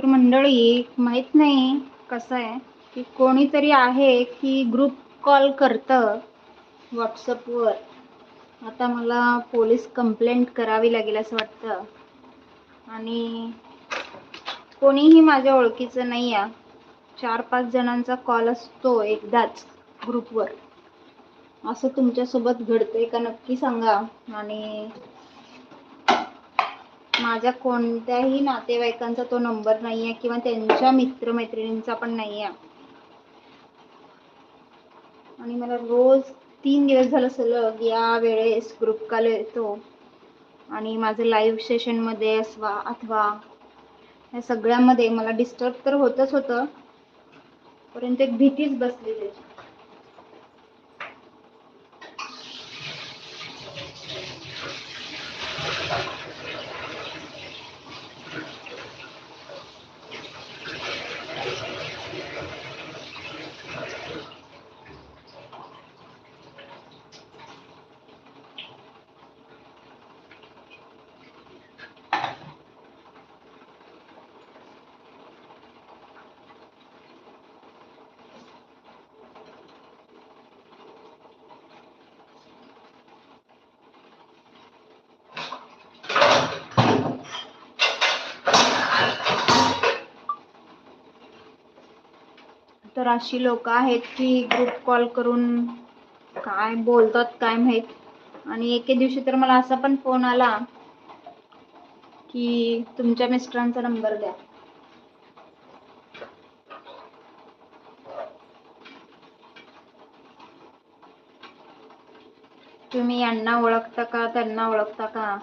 तर मंडळी माहीत नाही कसं आहे की कोणीतरी आहे की ग्रुप कॉल करतं व्हॉट्सअपवर आता मला पोलीस कंप्लेंट करावी लागेल असं वाटतं. आणि कोणीही माझ्या ओळखीचं नाही आहे चार पाच जणांचा कॉल असतो एकदाच ग्रुपवर असं तुमच्यासोबत घडतंय का नक्की सांगा. आणि माझ्या कोणत्याही नातेवाईकांचा तो नंबर नाही आहे किंवा त्यांच्या मित्रमैत्रिणींचा पण नाही आहे आणि मला रोज तीन दिवस झालं सलग या वेळेस ग्रुप कॉल येतो. आणि माझं लाईव्ह सेशनमध्ये असवा अथवा या सगळ्यामध्ये मला डिस्टर्ब तर होतच होतं. परंतु एक भीतीच बसली त्याची. तर अशी लोक आहेत की ग्रुप कॉल करून काय बोलतात काय माहीत. आणि एके दिवशी तर मला असा पण फोन आला की तुमच्या मिस्टरांचा नंबर द्या. तुम्ही यांना ओळखता का त्यांना ओळखता का?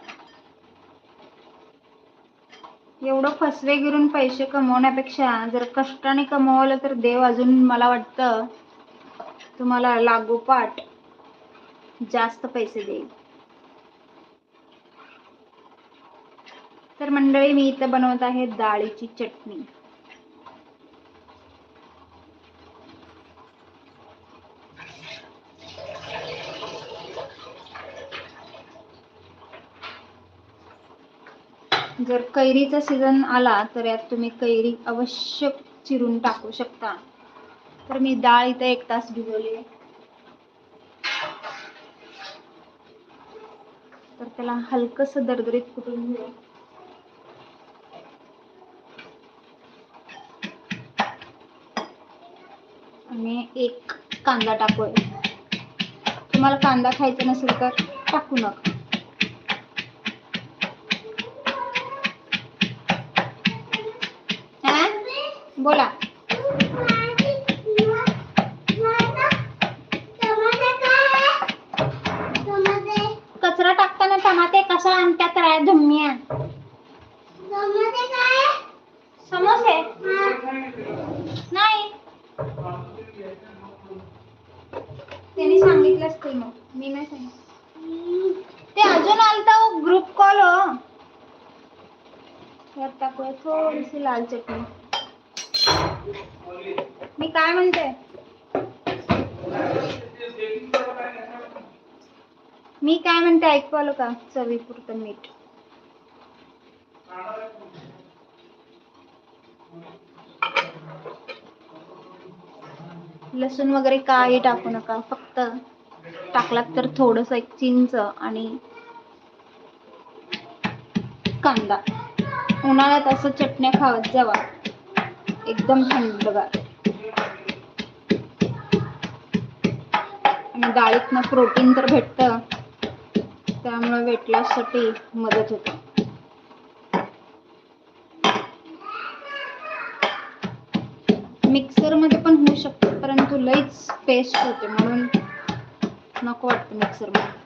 एवढं फसवे गिरून पैसे कमवण्यापेक्षा जर कष्टाने कमवलं तर देव अजून मला वाटतं तुम्हाला लागोपाठ जास्त पैसे देईल. तर मंडळी मी इथं बनवत आहे डाळीची चटणी. जर कैरीचा सीझन आला तर यात तुम्ही कैरी अवश्य चिरून टाकू शकता. तर मी डाळ इथं एक तास भिजवली आहे. तर त्याला हलकस दरदरीत कुटून घेऊ. आणि एक कांदा टाकूया. तुम्हाला कांदा खायचा नसेल तर टाकू नका हा? बोला. कचरा टाकताना टमाटे कसा आणतात राय धम्म्या समोसे? नाही. त्यांनी सांगितलं असतील मग. मी नाही सांगितलं. ते अजून आलता ग्रुप कॉल हो. यात हो. टाकूया थोडीशी लाल चटणी. मी काय म्हणते? मी काय म्हणते ऐकू आलो का? चवीपुरतं मीठ. लसूण वगैरे काही टाकू नका. फक्त टाकलात तर थोडस एक चिंच आणि कांदा. उन्हाळ्यात असं चटण्या खावत जावा. एकदम थंडगार आणि डाळीतनं प्रोटीन तर भेटतं. त्यामुळे वेटसाठी मदत होते. मिक्सरमध्ये पण होऊ शकतं परंतु लईच पेस्ट होते म्हणून नको वाटतं मिक्सरमध्ये.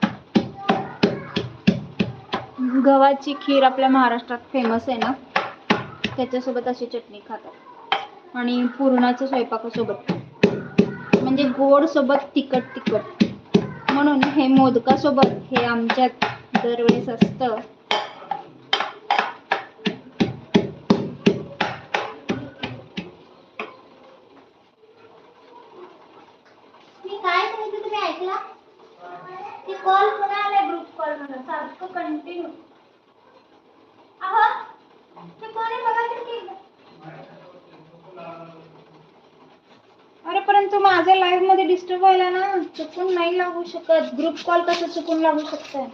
गव्हाची खीर आपल्या महाराष्ट्रात फेमस आहे ना? त्याच्यासोबत अशी चटणी खातात. आणि पुरणाच्या स्वयंपाकासोबत. म्हणजे गोड सोबत तिखट तिखट. म्हणून हे मोदकासोबत हे आमच्यात दरवेळेस असतं. कॉल आलाय ग्रुप कॉल म्हणून. सारखं कंटिन्यू अहो ते कोणी बघा तरी की अरे परंतु माझ्या लाईव्ह ना चुकून नाही लागू शकत. ग्रुप कॉल कसं चुकून लागू शकतंय?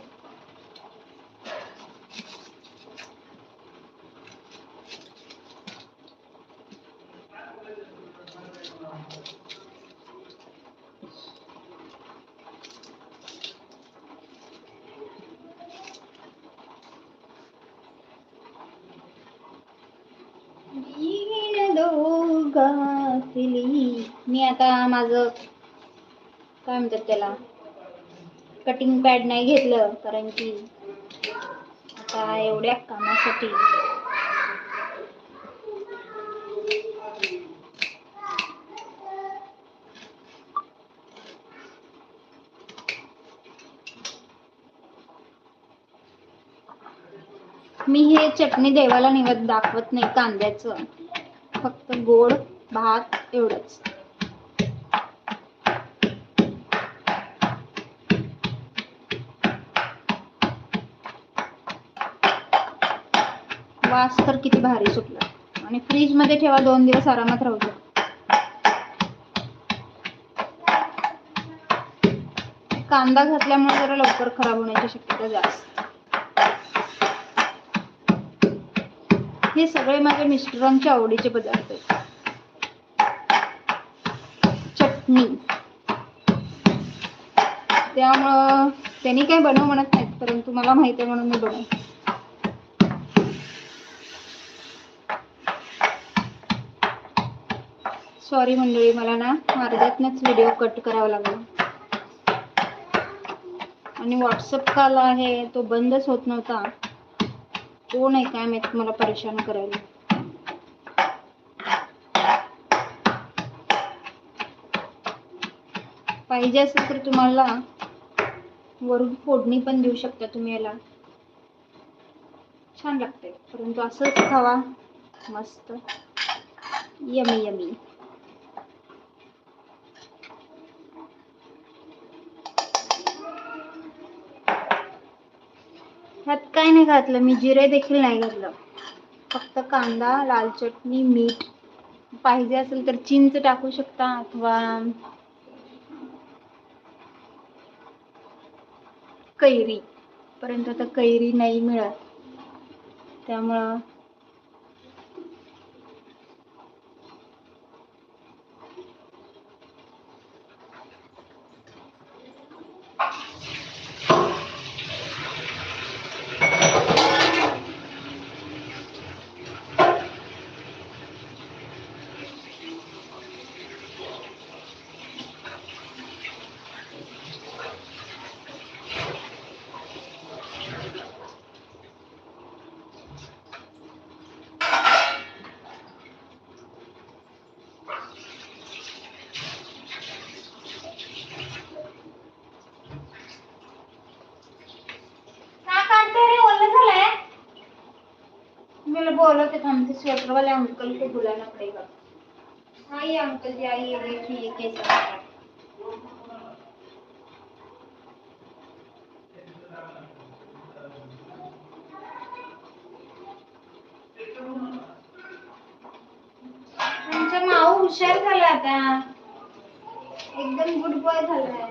मी आता माझं काय म्हणतात त्याला? कटिंग पॅड नाही घेतलं कारण की आता एवढ्या कामासाठी. मी हे चटणी देवाला निवत दाखवत नाही कांद्याचं. फक्त गोड भात एवढंच. वास तर किती भारी सुटला. आणि फ्रीजमध्ये ठेवा दोन दिवस आरामात राहू शकतो कांदा घातल्यामुळे जरा लवकर खराब होण्याची शक्यता जास्त. हे सगळे माझ्या मिस्टरांच्या आवडीचे पदार्थ आहेत. चटणी. त्यामुळं त्यांनी काही बनव म्हणत नाहीत परंतु मला माहिती आहे म्हणून मी बनव सॉरी मंडळी मला ना अर्ध्यातनंच व्हिडिओ कट करावा लागला. आणि व्हॉट्सअप कॉल आहे तो बंदच होत नव्हता. कोण आहे काय माहीत मला परेशान करायला. पाहिजे असेल तर तुम्हाला वरून फोडणी पण देऊ शकता तुम्ही याला. छान लागते परंतु असंच खावा. मस्त. Yummy yummy. ह्यात काय नाही घातलं. मी जिरे देखील नाही घातलं. फक्त कांदा लाल चटणी मीठ. पाहिजे असेल तर चिंच टाकू शकता अथवा कैरी. परंतु आता कैरी नाही मिळत. त्यामुळं मला बोलवते थांबते स्वेटर वाले अंकल को बुलाना पड़ेगा। हाँ ये अंकल जी आइए देखिए ये कैसा है तुमचा माऊ हुशार झाला आता एकदम गुड बॉय झालाय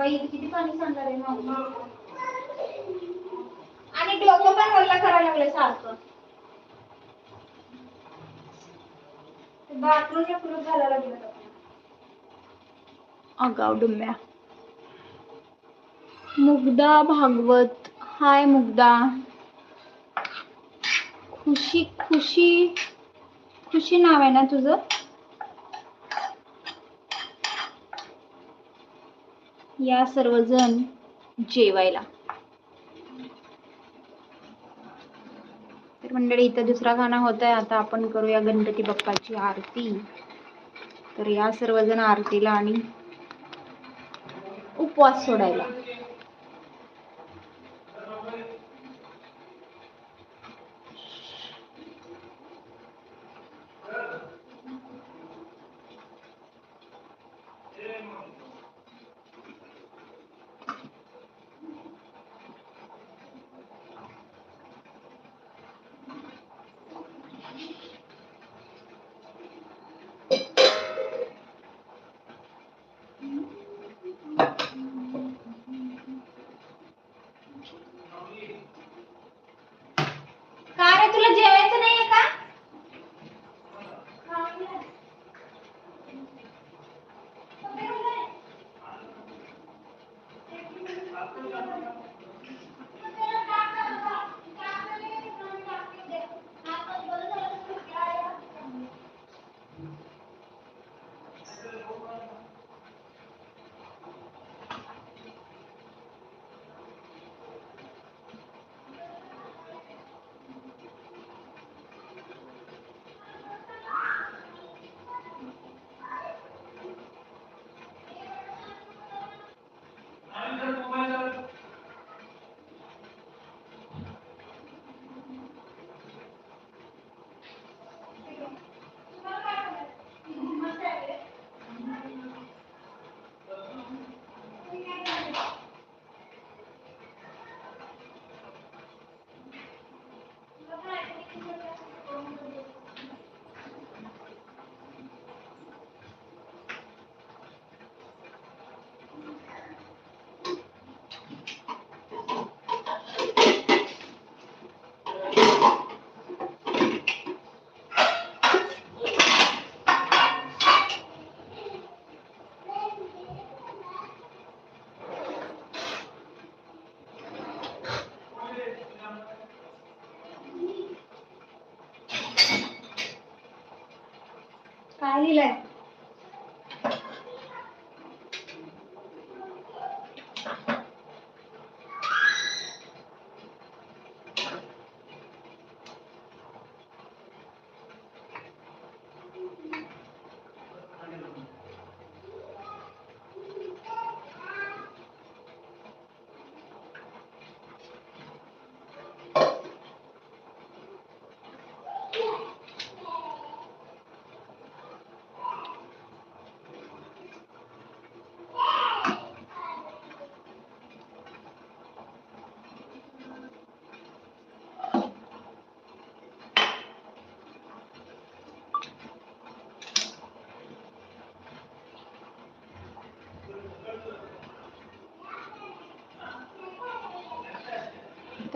बाई किती पाणी सांगणार आहे मग? आणि डोकं पण वल्ला करायला लागलं सारखं. बाथरूम सुरू झाला लागलं अगाव डुम्या. मुग्धा भागवत. हाय मुग्धा. खुशी खुशी. खुशी नाव आहे ना तुझं? या सर्वजण जेवायला. तर मंडळी इथं दुसरा गाणा होत आहे आता आपण करूया गणपती बाप्पाची आरती. तर या सर्वजण आरतीला आणि उपवास सोडायला.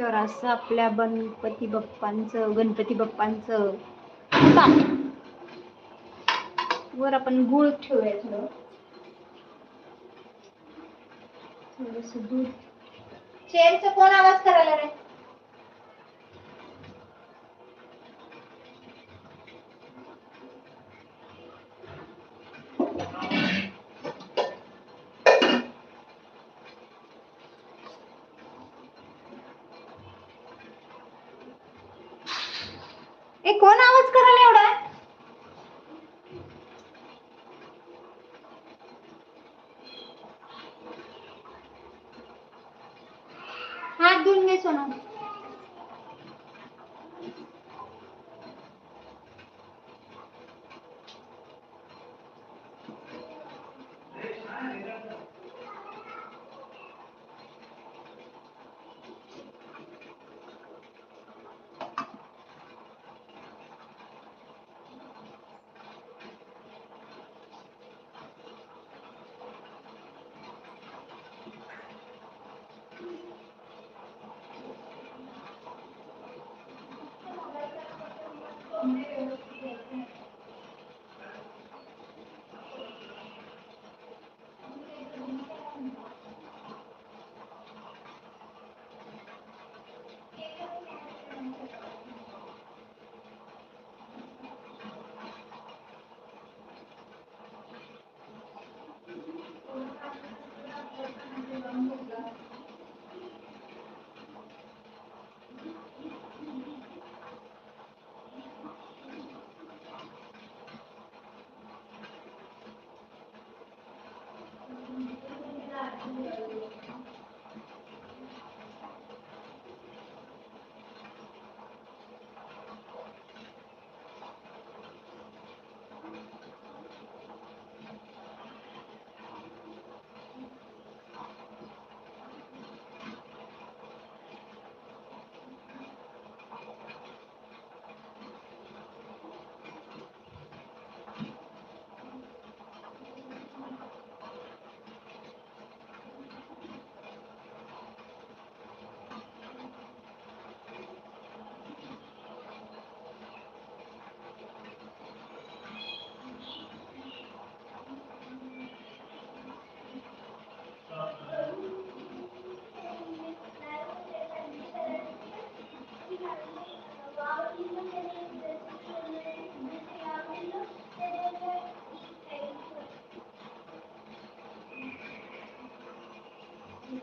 तर असं आपल्या गणपती बाप्पांचं गणपती बाप्पांचं वर आपण गुळ ठेवूया थोडं थोडस दूध. चेअरचा कोण आवाज करायला रे?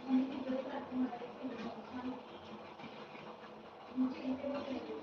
हाय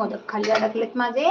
मोदक खाली अडकलेत माझे.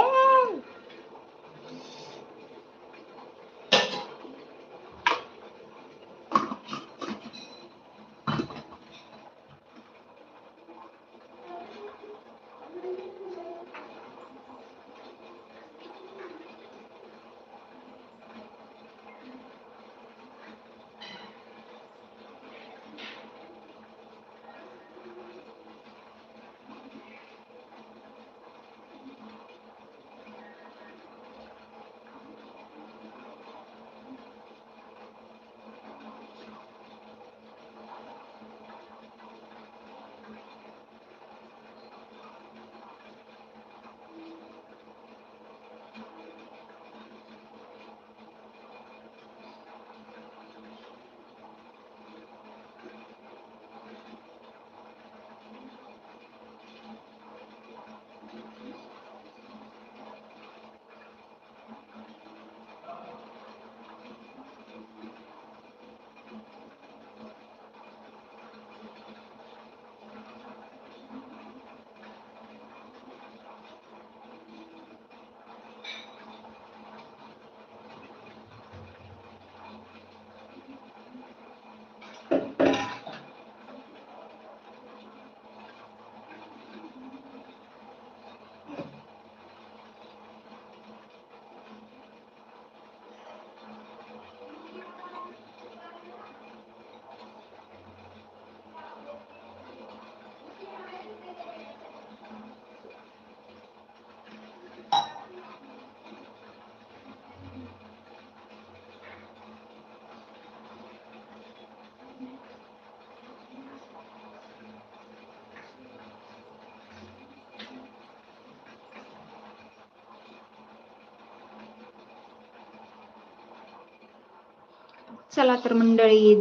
चला तर मंडळी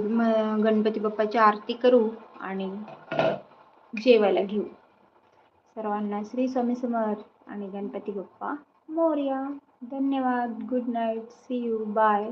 गणपती बाप्पाची आरती करू आणि जेवायला घेऊ. सर्वांना श्री स्वामी समर्थ आणि गणपती बाप्पा मोर्या. धन्यवाद. Good night see you bye